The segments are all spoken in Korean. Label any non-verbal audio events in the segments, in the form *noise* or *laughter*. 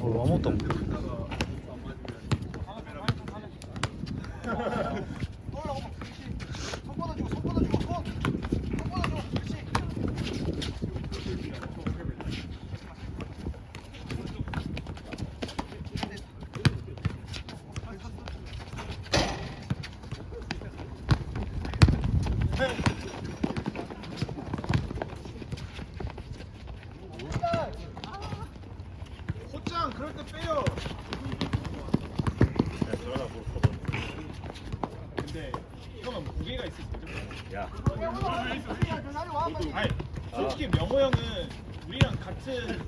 어, 아무것도 안 보여. 곧장 그럴 때 빼요. 근데 이거는 무게가 있을 거죠. 야, 아니 솔직히 명호 형은 우리랑 같은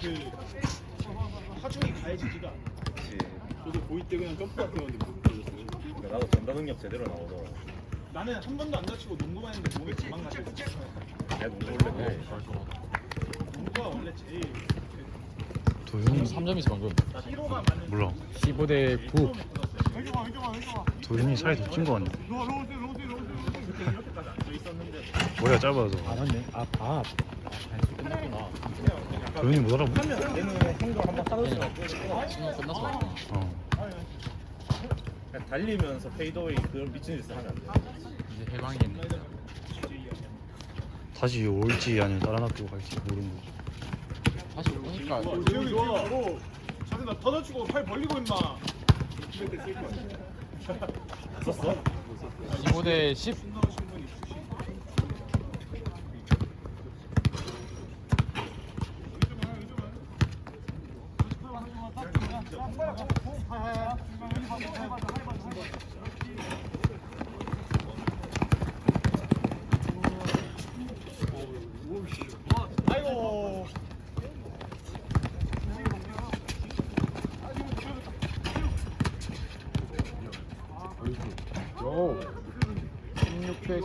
그 하중이 가해지지가 않아. 그렇지. 저도 고2 때 그냥 점프 같은 건데 못 던졌어요. 그러니까 나도 전다 능력 제대로 나오더라. 나는 한 번도 안 다치고 농구만 했는데 몸에 가만 가지고 내가 농구 원래. 농구가 원래 제일 도윤이 3점이서 방금 피로가 많은 몰라. 15대 9 도윤이 살이 더찐거 같네. 이렇게까지 앉아 있었는데 머리가 짧아서. 아 맞네 아아 끝났구나 도윤이 못 알아보. 시간 끝나서 어. 그냥 달리면서 페이드웨이 그런 미친 짓을 하면 안 돼. 이제 해방이겠네 다시 올지 아니면 다른 학교 갈지 모르는 거. 다시 오니까 재영이 좋아. 자세 나더 낮추고 팔 벌리고 임마. 썼어? 15대 10 아이고. 오 16대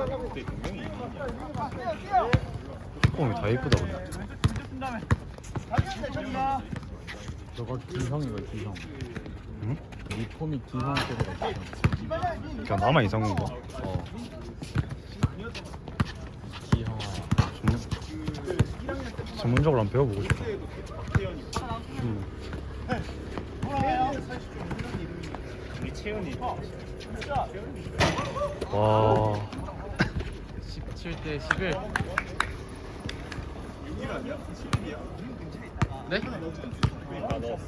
10 용이 그때 분명히 뚜껑이 다 이쁘다 근데. 저거 기형이거 기형 응? 이 폼이 기형 쪽으로 기형 그냥 나만 이상한 거. 어 전문 전문적으로 한번 배워보고 싶다. 음. 와. 17대 11 네? 다 넣었어.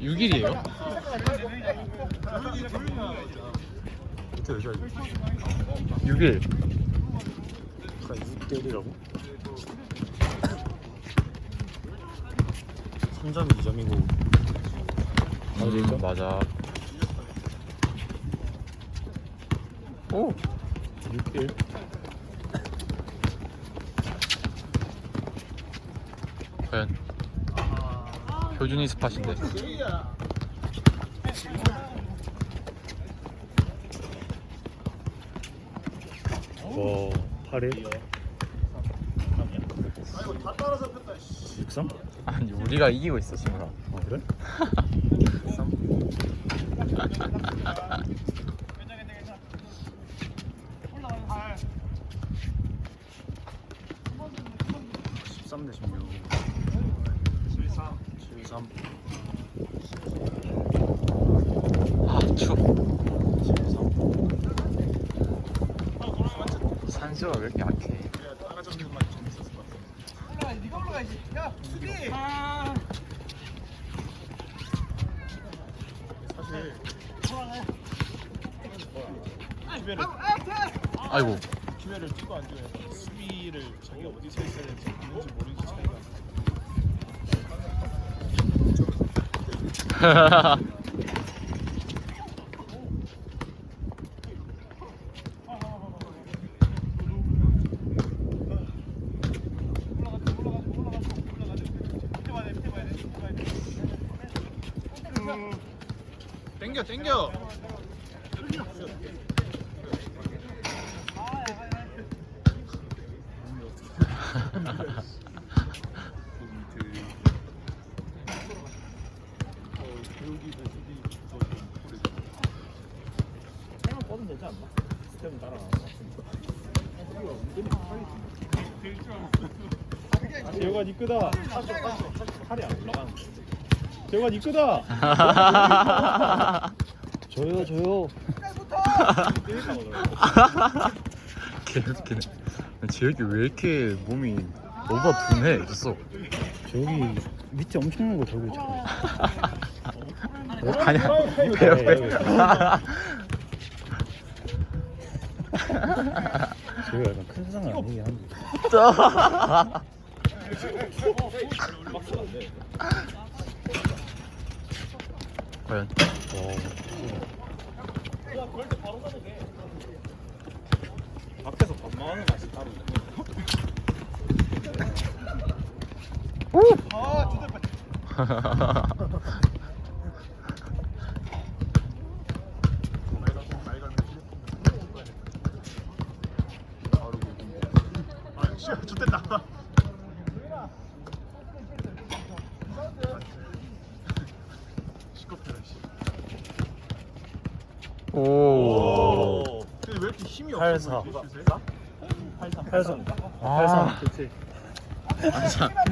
6일이에요? 그때 몇 시까지? 6일. 아까 6대1이라고? 3점이 2점이고. 음, 맞아 오 6대1. 과연 표준이 스팟인데 8일? 63? 아니 우리가 이기고 있어 지금 아, 그래? (13) 대16 13. 73 아 추워 73 산소가 왜 이렇게 약해 따라잡는 맛이 재밌었을 것 같아. 사실 기회를 아이고 기회를 투도 안 줘요. 수비를 자기가 어디 서 있어야 될지 있는지 모르는지 차이가. *laughs* 땡겨 땡겨. 해만 뻗으면 되지 않나? 스텝은 따라가는 것 같은데 재호가 니 끄다. 팔이 안 올라가는 거 니 끄다. *laughs* 저요 저요. 개웃기네 지혁이 왜 이렇게 몸이 뭐가 둔해졌어 저기 밑에 엄청난 거 들고 있잖아. 아니야 배 옆에 재호가 약간 큰 세상은 아니긴 한데. 과연? 밖에서 밥 먹는 맛이 따로 있네. 아 씨야 좋댔다 시끄럽다 84. 83. 83. 그렇지.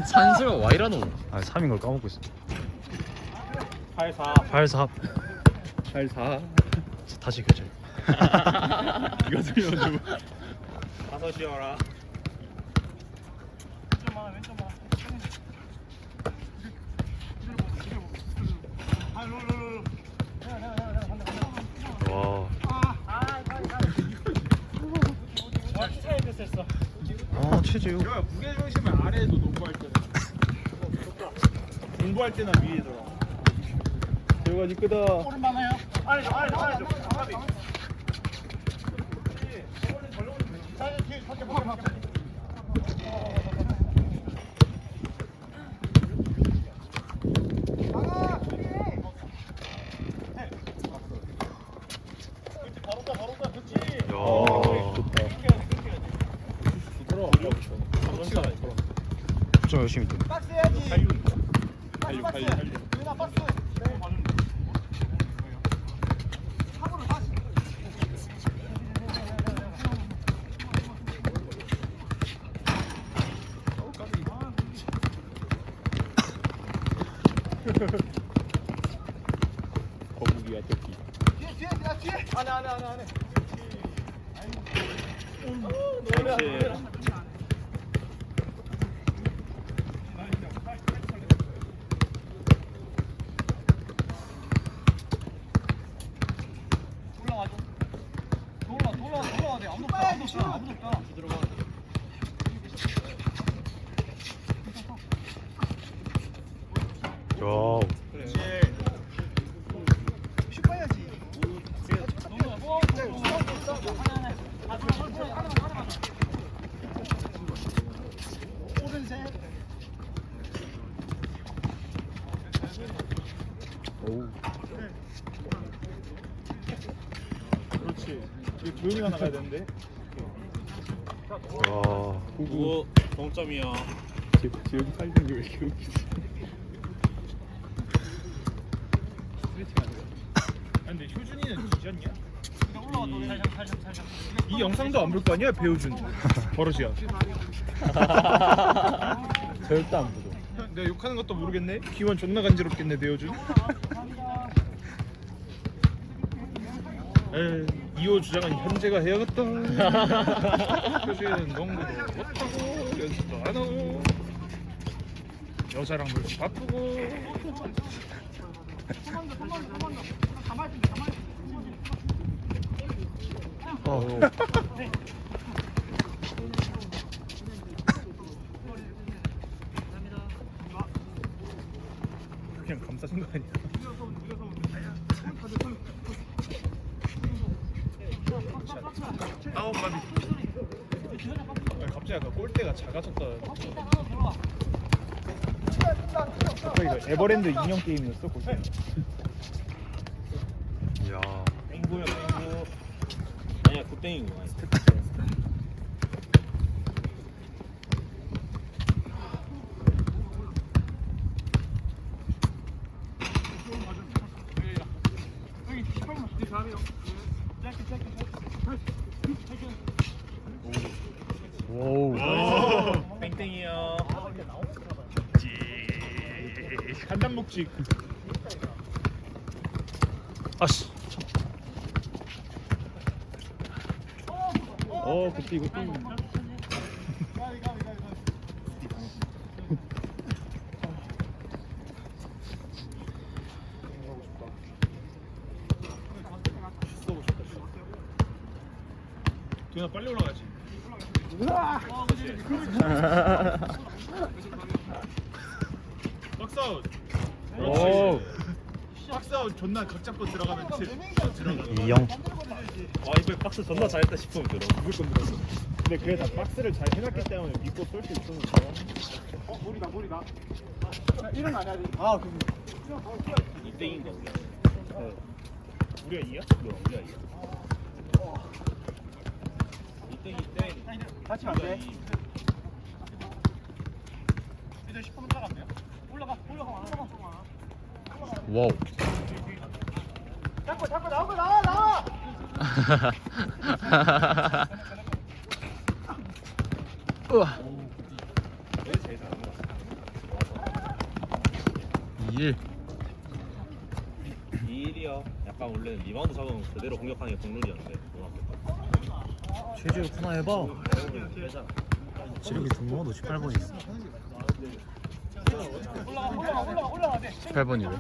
산수가 와이라노 아, 3인 아, 걸 까먹고 있어. 84. 84. 84 다시 교체. *laughs* 이거 들려주고 가서 쉬어라. 와. 됐어. 아, 최재우 야 무게 중심을 아래에도 농구할 때는. 공부할 때는 위에더라. 재호가 니 끄다. 야 좋다. 좀 열심히 좀. 달려 달려 달려. 거북이야 토끼. 그렇지 야 오. 그렇지 나가야 되는데 와. 구구. 동점이요 재 재호기 살리는 게왜 이렇게 웃기지? 아, 근데 효준이는 뒤졌냐? 이, 이 영상도 안 볼 거 아니야 배우준? 버릇이야. *laughs* 절대 안 보죠. 내가 욕하는 것도 모르겠네. 기원 존나 간지럽겠네 배우준. 에이 2호 주장은 현재가 해야겠다. *laughs* 효준이는 농구도 못하고 연습도 안 하고 여자랑 놀기 바쁘고. 어. 그냥 감싸준 거 아니야 아우 까비 아니, 갑자기 아까 골대가 작아졌다 아까 이거 에버랜드 인형 게임이었어 골대 야. 땡구요 땡구 아니야 굿땡인 거야 묵직. 아씨 어 그때 이거 또 빨리 올라가지. *laughs* 박스아웃. 오. 그렇지. 박스아웃 존나 각 잡고 들어가면 들, 들어가. 이영 와 이거 박스 존나 잘했다 싶으면 들어. 무조건 들어갔어. 근데 그게 다 박스를 잘 해놨기 때문에 믿고 쏠 수 있었는데 어 머리다 머리다 일은 안 해야 돼 아, 그 2등인 거. 우리가 이야? 우리가 이겨. 2등 2등. 같이 안돼 이제 10분 나갔네요. 올라가 올라가 올라가. 와우 자꾸 자꾸 나오고 나와 나와 *laughs* 우와 왜 제일 잘한 거야? 2일 2일이요. 약간 원래 리바운드 잡으면 그대로 공격하는 게 동룰이었는데. 최지우 하나 해봐. 지력이 등록도 18번이 있어 18번이래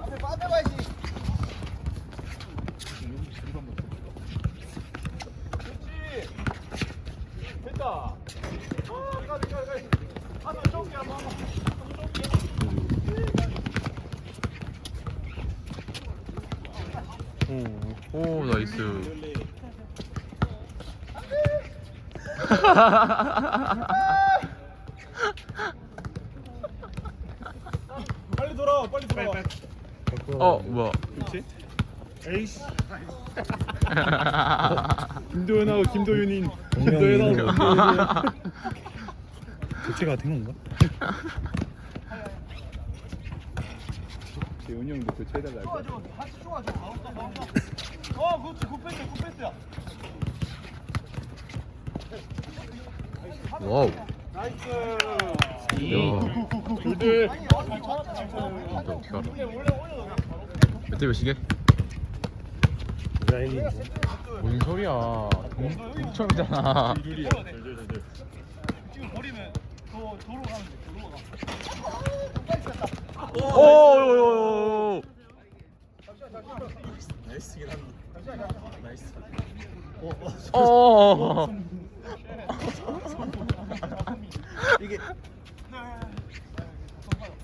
앞에 빠져봐야지 됐다 어 이거 이거 이거 한번 좁게 한번 오, 오 나이스. 빨리 돌아 빨리 돌아. 어 뭐야? 에이씨. *laughs* 김도현하고 김도윤인. 김도현하고 김도윤인. 교체가 된 건가? 재훈이 형도 교체해달라. 할거 어 그렇지 굿패스야 굿패스야 와우. 나이스. 야. 찾았다 또 어떻게 알아 몇대 몇이게? 뭔 소리야. 동청이잖아. 둘이야 둘둘둘둘. 지금 버리면 더 도로 가면 돼 도로 가. 오오 오 오 나이스긴 한데. 나이스. 어 이게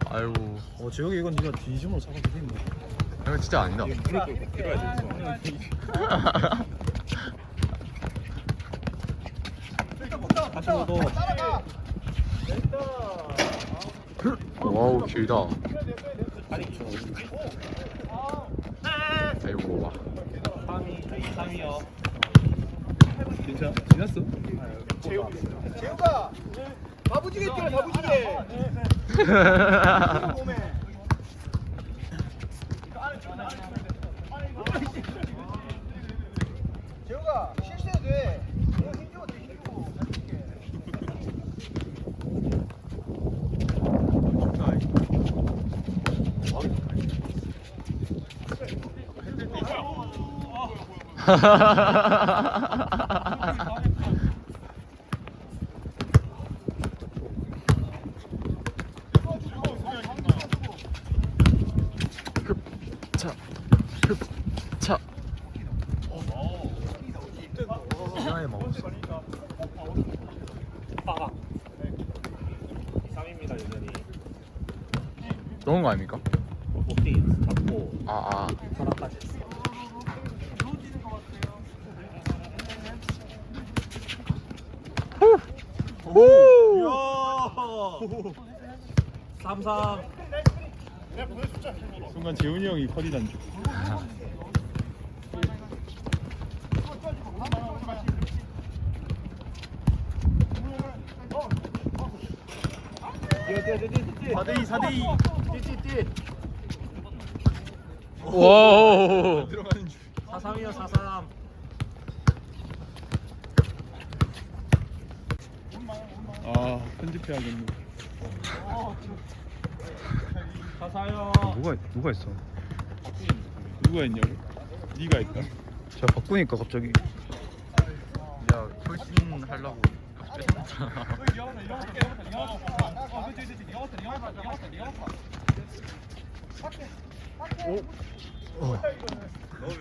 아이고 어 재혁이 이건 네가 뒤집어 잡아도 되겠네 이건 진짜 아니다 들어야 돼. 다시 먹어 따라가 와우 길다. 아이고 와 3위 3위요. 괜찮아? 지났어? 재우가 바부지게 뛰어 바부지게 몸에 재우가 실수해도 돼 이거 힘주고 돼 힘주고 차, 차. 시간에 먹었어. 3위입니다 여전히. 넣은 거 아닙니까? 복디 잡고 아, 아. 하나까지 오! 3-3. 순간 재훈이 형이 커디단 줄4대2 4대2 띠띠띠 와. 들어가는 줄 4-3이요 4-3. 아 편집해야겠네. 가사요. 누가 누가 있어? 누가 했냐고? 네가 했다. 제가 바꾸니까 갑자기 야 훨씬 하려고 너무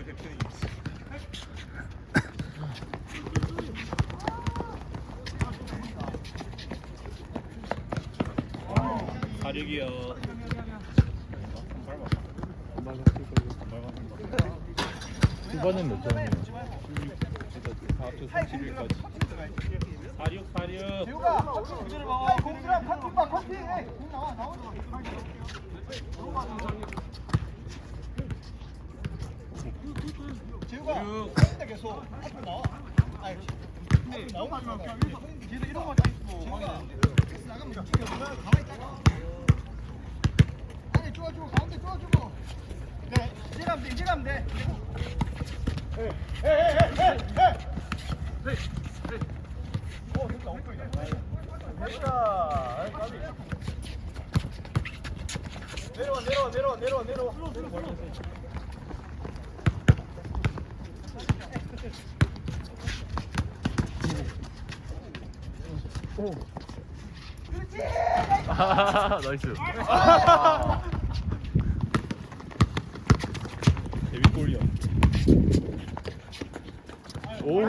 사륙이요. 후반은 몇 점이에요? 다 합쳐 31까지. 사륙 사륙. 공수랑 커팅 봐 커팅 에이, 공 나와 나오지 재우가 근데 계속 앞으로 나와 아니 나오면 뒤에서 이런 거다 있고 나가면 움직여 가만히 있다가 아니 쪼아주고 가운데 쪼아주고 네 이제 가면 돼 이제 가면 돼 어, 됐다, 엉덩이다. 됐다. 내려와, 내려와, 내려와, 내려와, 내려와. 아 나이스 데뷔골이야. 오!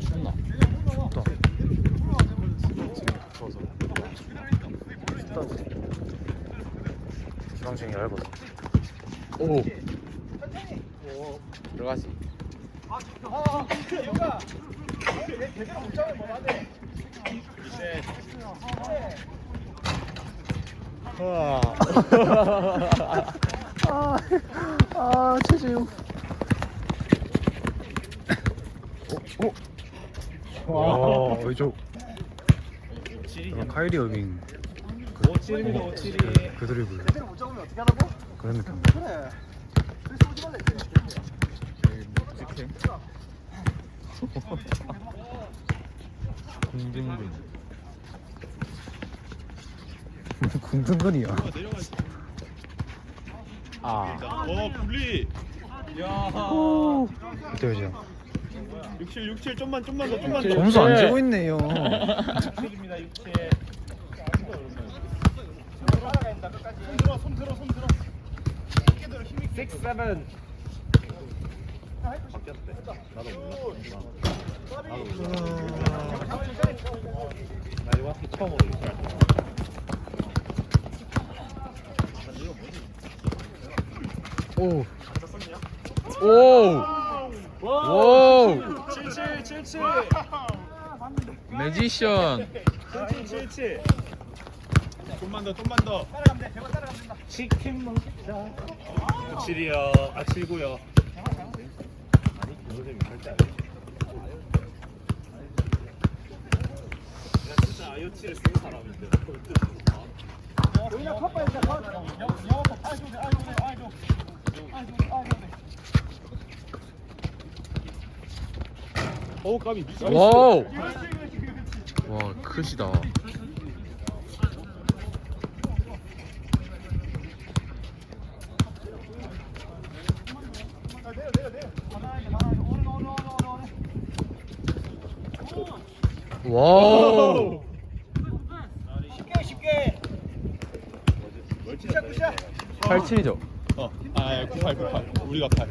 춥나? 춥다. 추워서. 지방층이 얇아서. 오! 들어가지. 아. 아, 아, 최재용. 어, 어. 와, 이쪽. 약간 카이리 어빙. 그, 오칠이. 그, 그 드리블. 제대로 못 잡으면 어떻게 하라고? 그런 느낌. *laughs* 궁등근이야. 내려가지. 아어 분리. 야. 어때요, 67 67 좀만 좀만 더 좀만 더. 점수 안 지고 있네요. 육칠입니다, 육칠. 따라간다, 끝까지. 손 들어, 손 들어, 손 들어. 쉽게 들어, 힘 있게. 6, 7. 바뀌었대. 나도 몰라. 나 이거 처음으로 이렇게 할 거야. 오. 오. 오. 77, 77. 매지션 77, 77. 좀만 더 좀만 더. 따라가면 돼, 제발 따라가면 된다. 치킨 먹자. 97이요. 아, 79요. 아니, 선생님 절대 안 IoT를 쓴 사람인데. 컵바인다, 컵. 영어 컵. 아이고, 아이고, 아이고. 아이고, 아이고. 오 까비. 와우. 와 크시다 아. 와우. 쉽게, 쉽게. 굿샷, 굿샷. 87이죠 어. 아 98 98. 우리가 8.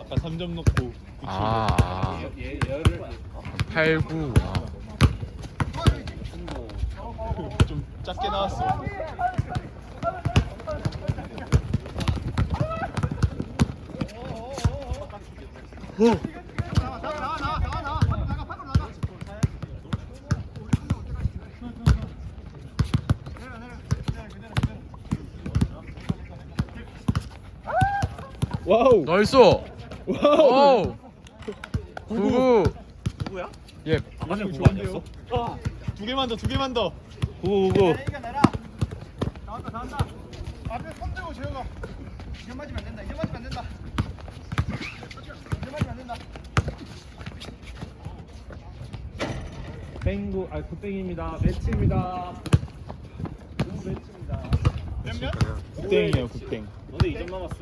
아까 3점 넣고. 아 얘, 얘를 8, 9 아. 좀 작게 나왔어. 내려, 내려, 그대로, 그대로. 와우. 99 누구야? 예. 안 맞으면 그거 아니었어? 두 개만 더, 두 개만 더. 구구구 이겨내라. 나왔다 나왔다. 앞에 손 들고 재영아. 이거 맞으면 안 된다. 이거 맞으면 안 된다. 이거 맞으면 안 된다. 땡구 아 매치입니다 구 매치입니다 몇 명? 국땡이에요, 국땡. 너네 2점 남았어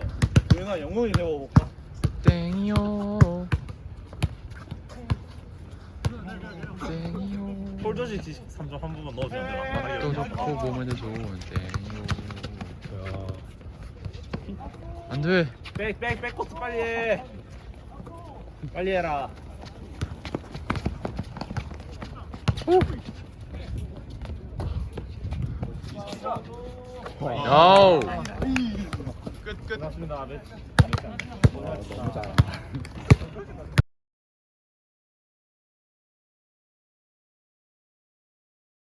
재영아 영웅이 배워볼까? 땡이요. 땡이요. 폴저지 3점 한 번만 넣어주면 돼또 좋고 몸에도 좋은 땡이요. 안 돼. 백백 백코트 빨리 해 빨리 해라 야우. 끝, 끝. 고맙습니다 매치